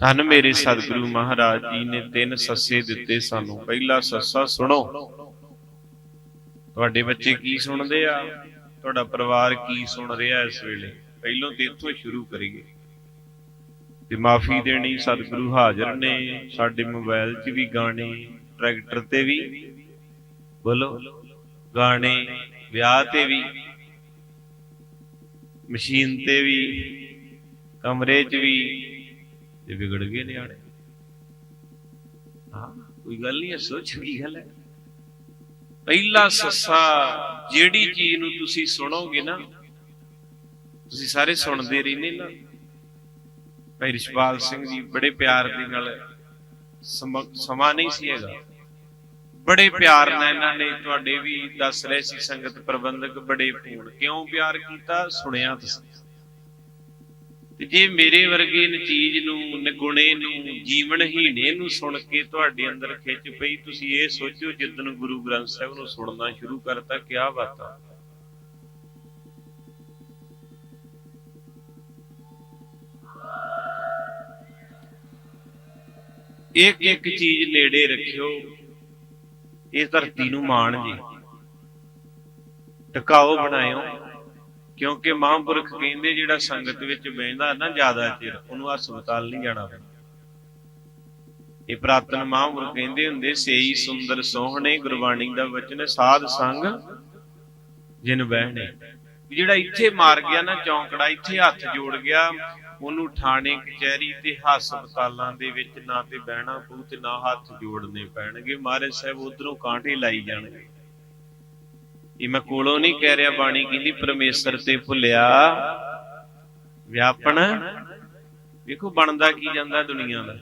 ਧੰਨ ਮੇਰੇ ਸਤਿਗੁਰੂ ਮਹਾਰਾਜ ਜੀ ਨੇ ਤਿੰਨ ਸੱਸੇ ਦਿੱਤੇ ਸਾਨੂੰ। ਪਹਿਲਾ ਸੱਸਾ ਸੁਣੋ। ਤੁਹਾਡੇ ਬੱਚੇ ਕੀ ਸੁਣਦੇ ਆ? ਤੁਹਾਡਾ ਪਰਿਵਾਰ ਕੀ ਸੁਣ ਰਿਹਾ ਇਸ ਵੇਲੇ? ਪਹਿਲੋਂ ਤੇ ਇੱਥੋਂ ਸ਼ੁਰੂ ਕਰੀਏ। ਤੇ ਮਾਫੀ ਦੇਣੀ ਸਤਿਗੁਰੂ ਹਾਜ਼ਰ ਨੇ। ਸਾਡੇ ਮੋਬਾਈਲ 'ਚ ਵੀ ਗਾਣੇ ਟਰੈਕਟਰ ਤੇ ਵੀ ਬੋਲੋ। ਗਾਣੇ ਵਿਆਹ ਤੇ ਵੀ। ਮਸ਼ੀਨ ਤੇ ਵੀ। ਕਮਰੇ 'ਚ ਵੀ। ਤੇ ਵਿਗੜ ਗਏ ਨਿਆਣੇ। ਹਾਂ, ਕੋਈ ਗੱਲ ਨਹੀਂ ਐਸੋ ਚੰਗੀ ਗੱਲ ਹੈ। ਪਹਿਲਾ ਸੱਸਾ, ਜਿਹੜੀ ਚੀਜ਼ ਨੂੰ ਤੁਸੀਂ ਸੁਣੋਗੇ ਨਾ, ਤੁਸੀਂ ਸਾਰੇ ਸੁਣਦੇ ਰਹਿੰਦੇ ਨਾ। ਭਾਈ ਰਿਸ਼ਪਾਲ ਸਿੰਘ ਜੀ ਬੜੇ ਪਿਆਰ ਦੇ ਨਾਲ ਸਮਾਂ ਨਹੀਂ ਸੀ ਹੈਗਾ। ਬੜੇ ਪਿਆਰ ਨਾਲ ਇਹਨਾਂ ਨੇ ਤੁਹਾਡੇ ਵੀ ਦੱਸ ਰਹੇ ਸੀ, ਸੰਗਤ ਪ੍ਰਬੰਧਕ ਬੜੇ ਫੋਨ ਕਿਉਂ ਪਿਆਰ ਕੀਤਾ? ਸੁਣਿਆ ਤੁਸੀਂ। ਤੇ ਜੇ ਮੇਰੇ ਵਰਗੇ ਨ ਚੀਜ਼ ਨੂੰ, ਨਿਗੁਣੇ ਨੂੰ ਜੀਵਨਹੀਣੇ ਨੂੰ ਸੁਣ ਕੇ ਤੁਹਾਡੇ ਅੰਦਰ ਖਿੱਚ ਪਈ, ਤੁਸੀਂ ਇਹ ਸੋਚੋ ਜਿੱਦਨ ਗੁਰੂ ਗ੍ਰੰਥ ਸਾਹਿਬ ਨੂੰ ਸੁਣਨਾ ਸ਼ੁਰੂ ਕਰਤਾ, ਕਿਆ ਬਾਤਾਂ ਇੱਕ ਇੱਕ ਚੀਜ਼ ਨੇੜੇ ਰੱਖਿਓ, ਇਹ ਧਰਤੀ ਨੂੰ ਮਾਣ ਜੀ। ਟਿਕਾਓ ਬਣਾਇਓ। ਕਿਉਂਕਿ ਮਹਾਂਪੁਰਖ ਕਹਿੰਦੇ ਜਿਹੜਾ ਸੰਗਤ ਵਿੱਚ ਬਹਿੰਦਾ ਨਾ ਜ਼ਿਆਦਾ ਚਿਰ, ਉਹਨੂੰ ਹਸਪਤਾਲ ਨਹੀਂ ਜਾਣਾ ਪੈਂਦਾ। ਇਹ ਪ੍ਰਾਤਨ ਮਹਾਂਪੁਰਖ ਕਹਿੰਦੇ ਹੁੰਦੇ, ਸੇਈ ਸੁੰਦਰ ਸੋਹਣੇ ਗੁਰਬਾਣੀ ਦਾ ਵਚਨ, ਸਾਧ ਸੰਗ ਜਿਨ ਬਹਿਣੇ। ਜਿਹੜਾ ਇੱਥੇ ਮਾਰ ਗਿਆ ਨਾ ਚੌਂਕੜਾ, ਇੱਥੇ ਹੱਥ ਜੋੜ ਗਿਆ, ਉਹਨੂੰ ਥਾਣੇ ਕਚਹਿਰੀ ਤੇ ਹਸਪਤਾਲਾਂ ਦੇ ਵਿੱਚ ਨਾ ਤੇ ਬਹਿਣਾ ਪਊ ਤੇ ਨਾ ਹੱਥ ਜੋੜਨੇ ਪੈਣਗੇ। ਮਹਾਰਾਜ ਸਾਹਿਬ ਉਧਰੋਂ ਕਾਂਟੇ ਲਾਈ ਜਾਣਗੇ। ਇਹ ਮੈਂ ਕੋਲੋਂ ਨਹੀਂ ਕਹਿ ਰਿਹਾ, ਬਾਣੀ ਕਹਿੰਦੀ ਪਰਮੇਸ਼ਰ ਤੇ ਭੁੱਲਿਆ ਵਿਆਪਣ। ਵੇਖੋ ਬਣਦਾ ਕੀ ਜਾਂਦਾ ਦੁਨੀਆ ਦਾ।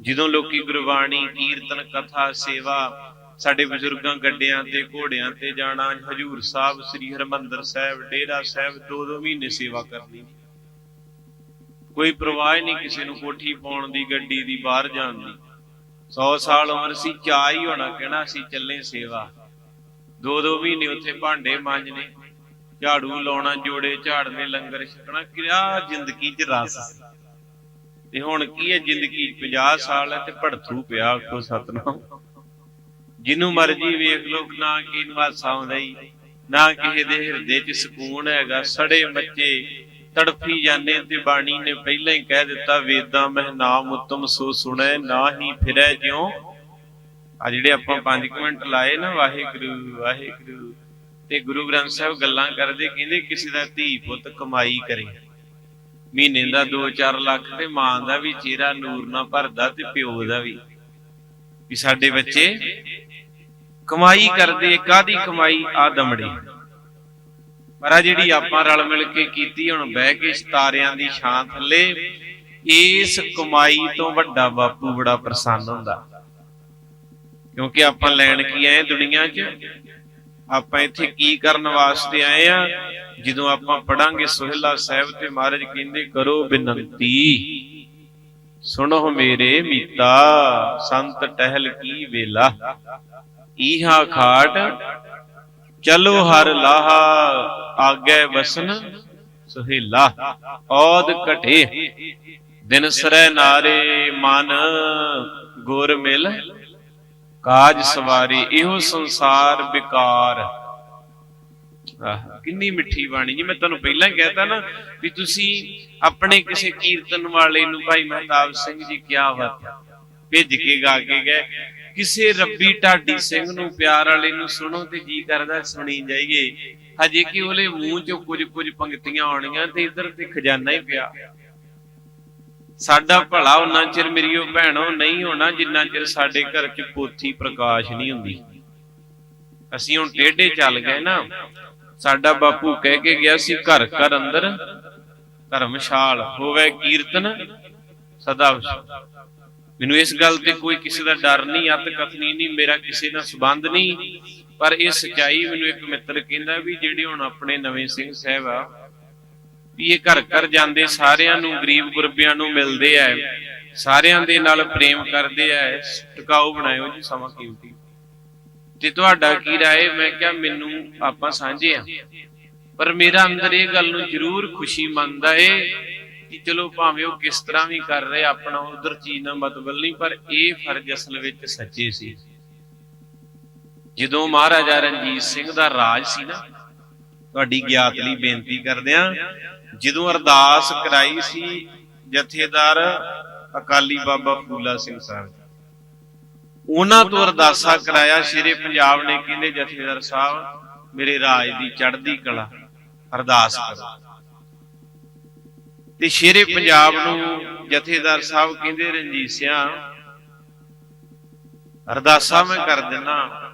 ਜਦੋਂ ਲੋਕੀ ਗੁਰਬਾਣੀ, ਕੀਰਤਨ, ਕਥਾ, ਸੇਵਾ ਸਾਡੇ ਬਜ਼ੁਰਗਾਂ, ਗੱਡਿਆਂ ਤੇ, ਘੋੜਿਆਂ ਤੇ ਜਾਣਾ, ਹਜੂਰ ਸਾਹਿਬ, ਸ੍ਰੀ ਹਰਮੰਦਰ ਸਾਹਿਬ, ਡੇਰਾ ਸਾਹਿਬ ਦੋ ਦੋ ਮਹੀਨੇ ਸੇਵਾ ਕਰਨੀ। ਕੋਈ ਪਰਵਾਹ ਨਹੀਂ ਕਿਸੇ ਨੂੰ ਕੋਠੀ ਪਾਉਣ ਦੀ, ਗੱਡੀ ਦੀ, ਬਾਹਰ ਜਾਣ ਦੀ। 100 ਸਾਲ ਉਮਰ ਸੀ ਚਾਹ ਹੀ ਹੋਣਾ, ਕਹਿਣਾ ਸੀ, ਚੱਲੇ ਸੇਵਾ। ਦੋ ਦੋ ਮਹੀਨੇ ਉੱਥੇ ਭਾਂਡੇ ਮਾਂਜਣੇ, ਝਾੜੂ ਲਾਉਣਾ, ਜੋੜੇ ਝਾੜਨੇ, ਲੰਗਰ ਛਕਣਾ ਕਿਆ ਜ਼ਿੰਦਗੀ 'ਚ ਰਸ ਤੇ ਹੁਣ ਕੀ ਹੈ ਜ਼ਿੰਦਗੀ 'ਚ 50 ਸਾਲ ਹੈ ਤੇ ਭੜਥੂ ਪਿਆ ਕੋ ਸਤਨਾਮ। ਜਿਹਨੂੰ ਮਰਜ਼ੀ ਵੇਖ ਲੋ ਨਾ ਕੀ ਨਿਵਾਸਾ ਆਉਂਦਾ ਹੀ ਨਾ ਕਿਸੇ ਦੇ ਹਿਰਦੇ 'ਚ ਸਕੂਨ ਹੈਗਾ, ਸੜੇ ਮੱਚੇ, ਤੜਫੀ ਜਾਂਦੇ ਤੇ ਬਾਣੀ ਨੇ ਪਹਿਲਾਂ ਹੀ ਕਹਿ ਦਿੱਤਾ, ਵੇਦਾਂ ਮਹਿ ਨਾਮ ਉਤਮ ਸੋ ਸੁਣੈ, ਨਾ ਹੀ ਫਿਰੈ ਜਿਉ। ਆ ਜਿਹੜੇ ਆਪਾਂ 5 ਮਿੰਟ ਲਾਏ ਨਾ, ਵਾਹਿਗੁਰੂ ਵਾਹਿਗੁਰੂ। ਤੇ ਗੁਰੂ ਗ੍ਰੰਥ ਸਾਹਿਬ ਗੱਲਾਂ ਕਰਦੇ, ਕਹਿੰਦੇ ਕਿਸੇ ਦਾ ਧੀ ਪੁੱਤ ਕਮਾਈ ਕਰੇ। ਮਹੀਨੇ ਦਾ 2-4 ਲੱਖ ਤੇ ਮਾਂ ਦਾ ਵੀ ਚਿਹਰਾ ਨੂਰ ਨਾ ਭਰਦਾ ਤੇ ਪਿਓ ਦਾ ਵੀ। ਵੀ ਸਾਡੇ ਬੱਚੇ ਕਮਾਈ ਕਰਦੇ ਕਾਦੀ ਕਮਾਈ? ਆ ਦਮੜੀ। ਪਰ ਆ ਜਿਹੜੀ ਆਪਾਂ ਰਲ ਮਿਲ ਕੇ ਕੀਤੀ, ਹੁਣ ਬਹਿ ਕੇ ਸਤਾਰਿਆਂ ਦੀ ਛਾਂ ਥੱਲੇ, ਇਸ ਕਮਾਈ ਤੋਂ ਵੱਡਾ ਬਾਪੂ ਬੜਾ ਪ੍ਰਸੰਨ ਹੁੰਦਾ। ਕਿਉਂਕਿ ਆਪਾਂ ਲੈਣ ਕੀ ਆਏ ਦੁਨੀਆ 'ਚ? ਆਪਾਂ ਇੱਥੇ ਕੀ ਕਰਨ ਵਾਸਤੇ ਆਏ ਆ? ਜਦੋਂ ਆਪਾਂ ਪੜਾਂਗੇ ਸੁਹਿਲਾ ਸਾਹਿਬ ਤੇ ਮਹਾਰਾਜ ਕਹਿੰਦੇ, ਕਰੋ ਬਿਨੰਤੀ। ਸੁਣੋ ਮੇਰੇ ਮੀਤਾ, ਸੰਤ ਟਹਿਲ ਕੀ ਵੇਲਾ। ਈਹਾ ਖਾਟ, ਚਲੋ ਹਰ ਲਾਹਾ, ਆਗੇ ਵਸਨ ਸੁਹੇਲਾ। ਔਦ ਘਟੇ, ਦਿਨ ਸਰੈ ਨਾਰੇ ਮਨ ਗੁਰ ਮਿਲ। ਕਾਜ ਸਵਾਰੀ, ਇਹੋ ਸੰਸਾਰ ਵਿਕਾਰ। ਕਿੰਨੀ ਮਿੱਠੀ ਬਾਣੀ ਜੀ, ਮੈਂ ਤੁਹਾਨੂੰ ਪਹਿਲਾਂ ਕਹਿਤਾ ਨਾ ਵੀ ਤੁਸੀਂ ਆਪਣੇ ਕਿਸੇ ਕੀਰਤਨ ਵਾਲੇ ਨੂੰ, ਭਾਈ ਮਹਿਤਾਬ ਸਿੰਘ ਜੀ, ਕਿਆ ਬਾਤ ਭੇਜ ਕੇ ਗਾ ਕੇ ਗਏ। ਕਿਸੇ ਰੱਬੀ ਢਾਡੀ ਸਿੰਘ ਨੂੰ, ਪਿਆਰ ਵਾਲੇ ਨੂੰ ਸੁਣੋ ਤੇ ਜੀ ਕਰਦਾ, ਸੁਣੀ ਜਾਈਏ। ਹਜੇ ਕਿ ਉਹਲੇ ਮੂੰਹ ਚੋਂ ਕੁਝ ਕੁਝ ਪੰਕਤੀਆਂ ਆਉਣੀਆਂ ਤੇ ਇਧਰ ਤੇ ਖਜ਼ਾਨਾ ਹੀ ਪਿਆ। ਸਾਡਾ ਭਲਾ ਉਹਨਾਂ ਚਿਰ ਮੇਰੀਓ ਭੈਣੋ ਨਹੀਂ ਹੋਣਾ, ਜਿੰਨਾ ਚਿਰ ਸਾਡੇ ਘਰ 'ਚ ਪੋਥੀ ਪ੍ਰਕਾਸ਼ ਨਹੀਂ ਹੁੰਦੀ। ਅਸੀਂ ਹੁਣ ਟੇਢੇ ਚੱਲ ਗਏ ਨਾ, ਸਾਡਾ ਬਾਪੂ ਕਹਿ ਕੇ ਗਿਆ ਸੀ, ਘਰ ਘਰ ਅੰਦਰ, ਧਰਮਸ਼ਾਲ, ਹੋਵੇ ਕੀਰਤਨ, ਸਦਾ ਮੈਨੂੰ ਇਸ ਗੱਲ ਤੇ ਕੋਈ ਕਿਸੇ ਦਾ ਡਰ ਨਹੀਂ ਅਤ ਕਥਨੀ ਨਹੀਂ, ਮੇਰਾ ਕਿਸੇ ਨਾਲ ਸੰਬੰਧ ਨਹੀਂ, ਪਰ ਇਹ ਸਚਾਈ ਮੈਨੂੰ ਇੱਕ ਮਿੱਤਰ ਕਹਿੰਦਾ ਵੀ ਜਿਹੜੇ ਹੁਣ ਆਪਣੇ ਨਵੇਂ ਸਿੰਘ ਸਾਹਿਬ ਆ ਵੀ ਇਹ ਘਰ ਘਰ ਜਾਂਦੇ ਸਾਰਿਆਂ ਨੂੰ, ਗਰੀਬ ਗੁਰਬਿਆਂ ਨੂੰ ਮਿਲਦੇ ਆ। ਸਾਰਿਆਂ ਦੇ ਨਾਲ ਪ੍ਰੇਮ ਕਰਦੇ ਆ। ਟਿਕਾਊ ਬਣਾਇਓ ਜੀ ਸਮਾਂ ਕੀਮਤੀ। ਤੇ ਤੁਹਾਡਾ ਕੀ ਰਾਏ? ਮੈਂ ਕਿਹਾ ਮੈਨੂੰ ਆਪਾਂ ਸਾਂਝੇ ਆ। ਪਰ ਮੇਰਾ ਅੰਦਰ ਇਹ ਗੱਲ ਨੂੰ ਜ਼ਰੂਰ ਖੁਸ਼ੀ ਮੰਨਦਾ ਏ ਕਿ ਚਲੋ ਭਾਵੇਂ ਉਹ ਕਿਸ ਤਰ੍ਹਾਂ ਵੀ ਕਰ ਰਹੇ, ਆਪਣਾ ਉਧਰ ਚੀਜ਼ ਨਾਲ ਮਤਬਲ ਨਹੀਂ, ਪਰ ਇਹ ਫਰਜ਼ ਅਸਲ ਵਿੱਚ ਸੱਚੇ ਸੀ। ਜਦੋਂ ਮਹਾਰਾਜਾ ਰਣਜੀਤ ਸਿੰਘ ਦਾ ਰਾਜ ਸੀ ਨਾ, ਤੁਹਾਡੀ ਗਿਆਤ ਲਈ ਬੇਨਤੀ ਕਰਦਿਆਂ ਜਦੋਂ ਅਰਦਾਸ ਕਰਾਈ ਸੀ, ਜਥੇਦਾਰ ਅਕਾਲੀ ਬਾਬਾ ਫੂਲਾ ਸਿੰਘ ਸਾਹਿਬ ਉਹਨਾਂ ਤੋਂ ਅਰਦਾਸਾ ਕਰਾਇਆ, ਸ਼ੇਰੇ ਪੰਜਾਬ ਨੇ ਕਹਿੰਦੇ, ਜਥੇਦਾਰ ਸਾਹਿਬ, ਮੇਰੇ ਰਾਜ ਦੀ ਚੜ੍ਹਦੀ ਕਲਾ, ਅਰਦਾਸ ਕਰੋ। ਤੇ ਸ਼ੇਰੇ ਪੰਜਾਬ ਨੂੰ ਜਥੇਦਾਰ ਸਾਹਿਬ ਕਹਿੰਦੇ, ਰਣਜੀਤ ਸਿਆ, ਅਰਦਾਸਾ ਮੈਂ ਕਰ ਦਿੰਨਾ।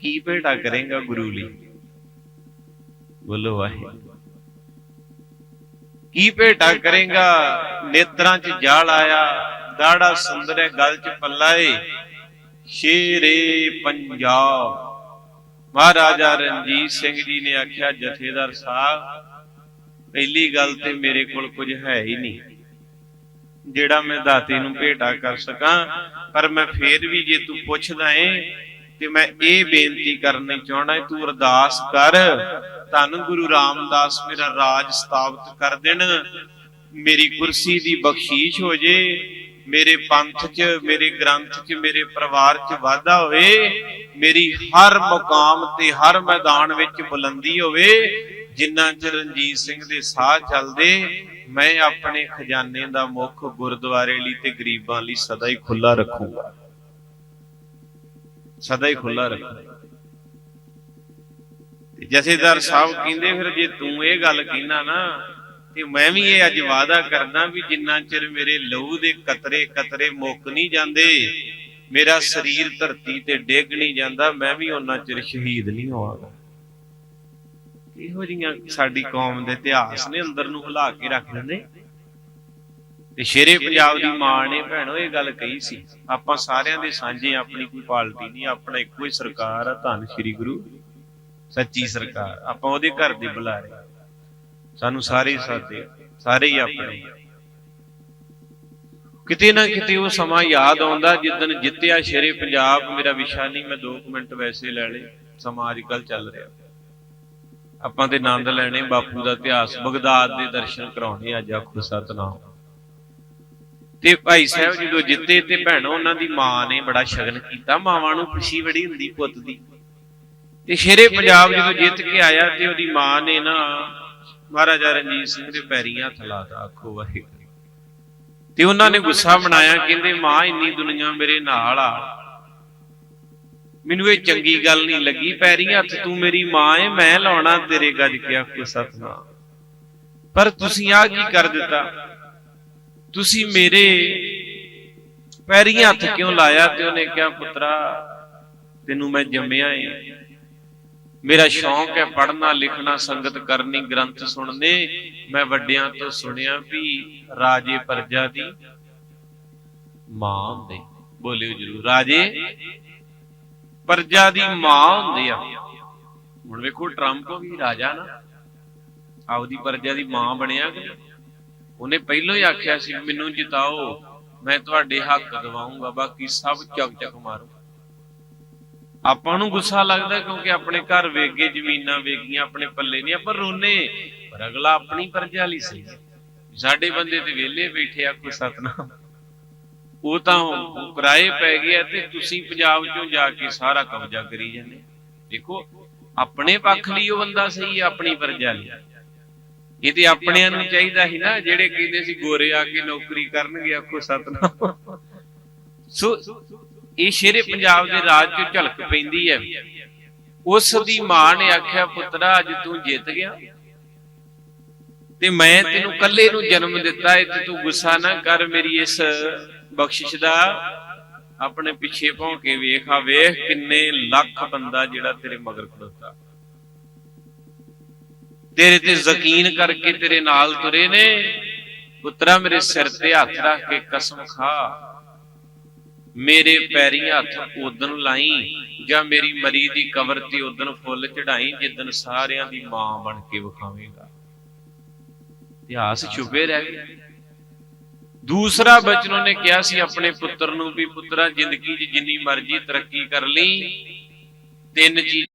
ਕੀ ਭੇਟਾ ਕਰੇਗਾ ਗੁਰੂ ਲਈ? ਬੋਲੋ ਵਾਹਿਗੁਰੂ। ਕੀ ਭੇਟਾ ਕਰੇਗਾ? ਨੇਤਰਾਂ 'ਚ ਜਾਲ ਆਇਆ, ਦਾੜਾ ਸੁੰਦਰ ਹੈ ਗਲ 'ਚ ਪੱਲਾ ਏ। ਸ਼ੇਰੇ ਪੰਜਾਬ। ਮਹਾਰਾਜਾ ਰਣਜੀਤ ਸਿੰਘ ਜੀ ਨੇ ਆਖਿਆ, ਜਥੇਦਾਰ ਸਾਹਿਬ, ਪਹਿਲੀ ਗੱਲ ਤੇ ਮੇਰੇ ਕੋਲ ਕੁਝ ਹੈ ਹੀ ਨਹੀਂ। ਜਿਹੜਾ ਮੈਂ ਦਾਤੇ ਨੂੰ ਭੇਟਾ ਕਰ ਸਕਾਂ, ਪਰ ਮੈਂ ਫੇਰ ਵੀ ਜੇ ਤੂੰ ਪੁੱਛਦਾ ਏ, ਤੇ ਮੈਂ ਇਹ ਬੇਨਤੀ ਕਰਨੀ ਚਾਹਣਾ ਤੂੰ ਅਰਦਾਸ ਕਰ। ਧੰਨ ਗੁਰੂ ਰਾਮਦਾਸ ਮੇਰਾ ਰਾਜ ਸਥਾਪਿਤ ਕਰ ਦੇਣ। ਮੇਰੀ ਕੁਰਸੀ ਦੀ ਬਖਸ਼ੀਸ਼ ਹੋ ਜੇ, ਮੇਰੇ ਪੰਥ 'ਚ, ਮੇਰੇ ਗ੍ਰੰਥ 'ਚ, ਮੇਰੇ ਪਰਿਵਾਰ 'ਚ ਵਾਧਾ ਹੋਵੇ, ਮੇਰੀ ਹਰ ਮੁਕਾਮ ਤੇ ਹਰ ਮੈਦਾਨ ਵਿੱਚ ਬੁਲੰਦੀ ਹੋਵੇ, ਜਿੰਨਾ ਚਿਰ ਰਣਜੀਤ ਸਿੰਘ ਦੇ ਸਾਹ ਚੱਲਦੇ, ਮੈਂ ਆਪਣੇ ਖਜ਼ਾਨੇ ਦਾ ਮੁੱਖ ਗੁਰਦੁਆਰੇ ਲਈ ਤੇ ਗਰੀਬਾਂ ਲਈ ਸਦਾ ਹੀ ਖੁੱਲਾ ਰੱਖੂਗਾ। ਸਦਾ ਹੀ ਖੁੱਲਾ ਰੱਖੂਗਾ। ਤੇ ਜਥੇਦਾਰ ਸਾਹਿਬ ਕਹਿੰਦੇ, ਫਿਰ ਜੇ ਤੂੰ ਇਹ ਗੱਲ ਕਹਿਣਾ ਨਾ, ਤੇ ਮੈਂ ਵੀ ਇਹ ਅੱਜ ਵਾਅਦਾ ਕਰਦਾ ਵੀ ਜਿੰਨਾ ਚਿਰ ਮੇਰੇ ਲਹੂ ਦੇ ਕਤਰੇ ਕਤਰੇ ਮੁੱਕ ਨਹੀਂ ਜਾਂਦੇ, ਮੇਰਾ ਸਰੀਰ ਧਰਤੀ ਤੇ ਡਿੱਗ ਨਹੀਂ ਜਾਂਦਾ, ਮੈਂ ਵੀ ਉਹਨਾਂ ਚਿਰ ਸ਼ਹੀਦ ਨਹੀਂ ਹੋਵਾਂਗਾ। ਇਹੋ ਜਿਹੀਆਂ ਸਾਡੀ ਕੌਮ ਦੇ ਇਤਿਹਾਸ ਨੇ ਅੰਦਰ ਨੂੰ ਹਿਲਾ ਕੇ ਰੱਖ ਦਿੰਦੇ। ਤੇ ਸ਼ੇਰੇ ਪੰਜਾਬ ਦੀ ਮਾਂ ਨੇ ਭੈਣੋ, ਇਹ ਗੱਲ ਕਹੀ ਸੀ, ਆਪਾਂ ਸਾਰਿਆਂ ਦੇ ਸਾਂਝੇ, ਆਪਣੀ ਕੋਈ ਪਾਰਟੀ ਨਹੀਂ, ਆਪਣਾ ਇੱਕੋ ਹੀ ਸਰਕਾਰ ਆ, ਧੰਨ ਸ਼੍ਰੀ ਗੁਰੂ। ਸੱਚੀ ਸਰਕਾਰ, ਆਪਾਂ ਉਹਦੇ ਘਰ ਦੇ ਬੁਲਾਰੇ ਸਾਨੂੰ ਸਾਰੇ ਸਾਦੇ ਸਾਰੇ ਹੀ ਆਪਣੇ। ਕਿਤੇ ਨਾ ਕਿਤੇ ਉਹ ਸਮਾਂ ਯਾਦ ਆਉਂਦਾ ਜਿੱਦਨ ਜਿੱਤਿਆ ਸ਼ੇਰੇ ਪੰਜਾਬ, ਮੇਰਾ ਵਿਸ਼ਾ ਨਹੀਂ, ਮੈਂ 2 ਮਿੰਟ ਵੈਸੇ ਲੈ ਲੇ ਸਮਾਂ ਅੱਜ ਕੱਲ ਚੱਲ ਰਿਹਾ। ਆਪਾਂ ਤੇ ਆਨੰਦ ਲੈਣੇ, ਬਾਪੂ ਦਾ ਇਤਿਹਾਸ, ਬਗਦਾਦ ਦੇ ਦਰਸ਼ਨ ਕਰਾਉਣੇ ਅੱਜ, ਆਖੋ ਸਤਨਾਮ। ਤੇ ਭਾਈ ਸਾਹਿਬ ਜਦੋਂ ਜਿੱਤੇ ਤੇ ਭੈਣੋ ਉਹਨਾਂ ਦੀ ਮਾਂ ਨੇ ਬੜਾ ਸ਼ਗਨ ਕੀਤਾ, ਮਾਵਾਂ ਨੂੰ ਖੁਸ਼ੀ ਬੜੀ ਹੁੰਦੀ ਪੁੱਤ ਦੀ। ਤੇ ਸ਼ੇਰੇ ਪੰਜਾਬ ਜਦੋਂ ਜਿੱਤ ਕੇ ਆਇਆ ਤੇ ਉਹਦੀ ਮਾਂ ਨੇ ਨਾ ਮਹਾਰਾਜਾ ਰਣਜੀਤ ਸਿੰਘ ਦੇ ਪੈਰੀਂ ਹੱਥ ਲਾਤਾ ਆਖੋ ਵਾਹਿਗੁਰੂ। ਤੇ ਉਹਨਾਂ ਨੇ ਗੁੱਸਾ ਬਣਾਇਆ ਕਹਿੰਦੇ ਮਾਂ ਇੰਨੀ ਦੁਨੀਆ ਮੇਰੇ ਨਾਲ ਆ। ਮੈਨੂੰ ਇਹ ਚੰਗੀ ਗੱਲ ਨਹੀਂ ਲੱਗੀ ਪੈਰੀਂ ਹੱਥ ਤੂੰ ਮੇਰੀ ਮਾਂ ਏ ਮੈਂ ਲਾਉਣਾ ਤੇਰੇ ਗੱਜ ਕੇ ਆਖੋ ਸਤਨਾਮ। ਪਰ ਤੁਸੀਂ ਆ ਕੀ ਕਰ ਦਿੱਤਾ? ਤੁਸੀਂ ਮੇਰੇ ਪੈਰੀਂ ਹੱਥ ਕਿਉਂ ਲਾਇਆ? ਤੇ ਉਹਨੇ ਕਿਹਾ ਪੁੱਤਰਾ ਤੈਨੂੰ ਮੈਂ ਜੰਮਿਆ ਏ। ਮੇਰਾ ਸ਼ੌਂਕ ਹੈ ਪੜ੍ਹਨਾ, ਲਿਖਣਾ, ਸੰਗਤ ਕਰਨੀ, ਗ੍ਰੰਥ ਸੁਣਨੇ। ਮੈਂ ਵੱਡਿਆਂ ਤੋਂ ਸੁਣਿਆ ਵੀ ਰਾਜੇ ਪਰਜਾ ਦੀ ਮਾਂ ਹੁੰਦੇ। ਬੋਲਿਓ ਜਰੂਰ, ਰਾਜੇ ਪਰਜਾ ਦੀ ਮਾਂ ਹੁੰਦੇ ਆ। ਹੁਣ ਵੇਖੋ, ਟਰੰਪ ਵੀ ਰਾਜਾ ਨਾ। ਆਪਦੀ ਪਰਜਾ ਦੀ ਮਾਂ ਬਣਿਆ ਕਿ ਉਹਨੇ ਪਹਿਲਾਂ ਹੀ ਆਖਿਆ ਸੀ, ਮੈਨੂੰ ਜਿਤਾਓ, ਮੈਂ ਤੁਹਾਡੇ ਹੱਕ ਦਿਵਾਉਂਗਾ ਬਾਕੀ ਸਭ ਚੱਕ ਚੱਕ ਮਾਰੋ ਆਪਾਂ ਨੂੰ ਗੁੱਸਾ ਲੱਗਦਾ ਕਿਉਂਕਿ ਆਪਣੇ ਘਰ ਵੇਗੇ ਜ਼ਮੀਨਾਂ ਵੇਗੀਆਂ ਆਪਣੇ ਪੱਲੇ ਨਹੀਂ, ਆਪਾਂ ਰੋਨੇ ਪਰ ਅਗਲਾ ਆਪਣੀ ਪਰਜਾ ਲਈ ਸਾਡੇ ਬੰਦੇ ਤੇ ਵਿਹਲੇ ਬੈਠੇ ਆ, ਕੋਈ ਸਤਨਾਮ। ਉਹ ਤਾਂ ਕਿਰਾਏ ਪੈ ਗਿਆ ਤੇ ਤੁਸੀਂ ਪੰਜਾਬ ਚੋਂ ਜਾ ਕੇ ਸਾਰਾ ਕਬਜ਼ਾ ਕਰੀ ਜਾਂਦੇ ਦੇਖੋ, ਆਪਣੇ ਪੱਖ ਲਈ ਉਹ ਬੰਦਾ ਸਹੀ ਹੈ ਆਪਣੀ ਪਰਜਾ ਲਈ ਇਹ ਤੇ ਆਪਣਿਆਂ ਨੂੰ ਚਾਹੀਦਾ ਸੀ ਨਾ, ਜਿਹੜੇ ਕਹਿੰਦੇ ਸੀ ਗੋਰੇ ਆ ਕੇ ਨੌਕਰੀ ਕਰਨਗੇ, ਆਖੋ ਸਤਨਾਮ। ਸੋ ਇਹ ਸ਼ੇਰੇ ਪੰਜਾਬ ਦੇ ਰਾਜ ਚ ਝਲਕ ਪੈਂਦੀ ਹੈ। ਉਸ ਦੀ ਮਾਂ ਨੇ ਆਖਿਆ, ਪੁੱਤਰਾ, ਅੱਜ ਤੂੰ ਜਿੱਤ ਗਿਆ। ਤੇ ਮੈਂ ਤੈਨੂੰ ਕੱਲੇ ਨੂੰ ਜਨਮ ਦਿੱਤਾ ਹੈ ਤੇ ਤੂੰ ਗੁੱਸਾ ਨਾ ਕਰ ਮੇਰੀ ਇਸ ਬਖਸ਼ਿਸ਼ ਦਾ। ਆਪਣੇ ਪਿੱਛੇ ਭੌਂ ਕੇ ਵੇਖ ਆ ਵੇਖ ਕਿੰਨੇ ਲੱਖ ਬੰਦਾ ਜਿਹੜਾ ਤੇਰੇ ਮਗਰ ਖੜੋਤਾ। ਤੇਰੇ ਤੇ ਯਕੀਨ ਕਰਕੇ ਤੇਰੇ ਨਾਲ ਤੁਰੇ ਨੇ। ਪੁੱਤਰਾ, ਮੇਰੇ ਸਿਰ ਤੇ ਹੱਥ ਰੱਖ ਕੇ ਕਸਮ ਖਾ। ਮੇਰੇ ਪੈਰੀ ਹੱਥ ਉਦਨ ਲਾਈ ਜਾਂ ਮੇਰੀ ਮਰੀ ਦੀ ਕਬਰ ਤੇ ਉਦਨ ਫੁੱਲ ਚੜਾਈ ਜਿੱਦਨ ਸਾਰਿਆਂ ਦੀ ਮਾਂ ਬਣ ਕੇ ਵਿਖਾਵੇਂਗਾ। ਇਤਿਹਾਸ ਛੁਪੇ ਰਹਿ ਗਏ। ਦੂਸਰਾ ਬਚਨ ਉਹਨੇ ਕਿਹਾ ਸੀ, ਆਪਣੇ ਪੁੱਤਰ ਨੂੰ ਵੀ, ਪੁੱਤਰਾ, ਜ਼ਿੰਦਗੀ 'ਚ ਜਿੰਨੀ ਮਰਜ਼ੀ ਤਰੱਕੀ ਕਰ ਲਈ, ਤਿੰਨ ਚੀਜ਼